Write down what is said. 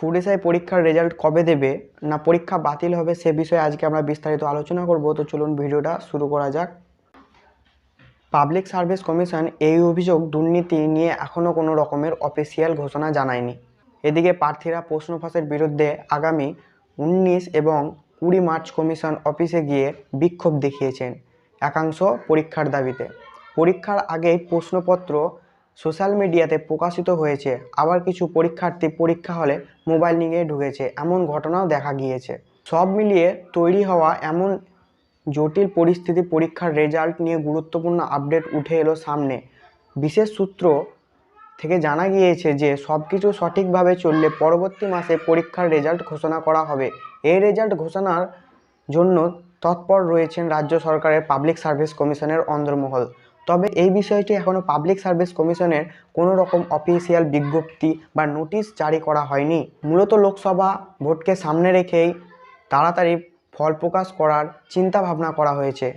Food SI পরীক্ষার result কবে দেবে, না পরীক্ষা বাতিল হবে সে বিষয়ে আজকে আমরা বিস্তারিত আলোচনা করব। তো চলুন ভিডিওটা শুরু করা যাক। পাবলিক সার্ভিস কমিশন এই অভিযোগ দুর্নীতি নিয়ে এখনও কোনো রকমের অফিসিয়াল ঘোষণা জানায়নি। এদিকে প্রার্থীরা প্রশ্ন ফাঁসের বিরুদ্ধে আগামী উনিশ এবং কুড়ি মার্চ কমিশন অফিসে গিয়ে বিক্ষোভ দেখিয়েছেন একাংশ পরীক্ষার দাবিতে। পরীক্ষার আগেই প্রশ্নপত্র সোশ্যাল মিডিয়াতে প্রকাশিত হয়েছে। আবার কিছু পরীক্ষার্থী পরীক্ষা হলে মোবাইল নিয়ে ঢুকেছে। এমন ঘটনাও দেখা গিয়েছে। সব মিলিয়ে তৈরি হওয়া এমন জটিল পরিস্থিতি পরীক্ষার রেজাল্ট নিয়ে গুরুত্বপূর্ণ আপডেট উঠে এলো সামনে। বিশেষ সূত্র থেকে জানা গিয়েছে যে সব কিছু সঠিকভাবে চললে পরবর্তী মাসে পরীক্ষার রেজাল্ট ঘোষণা করা হবে। এই রেজাল্ট ঘোষণার জন্য তৎপর রয়েছেন রাজ্য সরকারের পাবলিক সার্ভিস কমিশনের অন্দরমহল। তবে এই বিষয়টি এখনও পাবলিক সার্ভিস কমিশনের কোনো রকম অফিসিয়াল বিজ্ঞপ্তি বা নোটিশ জারি করা হয়নি। মূলত লোকসভা ভোটকে সামনে রেখেই তাড়াতাড়ি ফল প্রকাশ করার চিন্তা ভাবনা করা হয়েছে।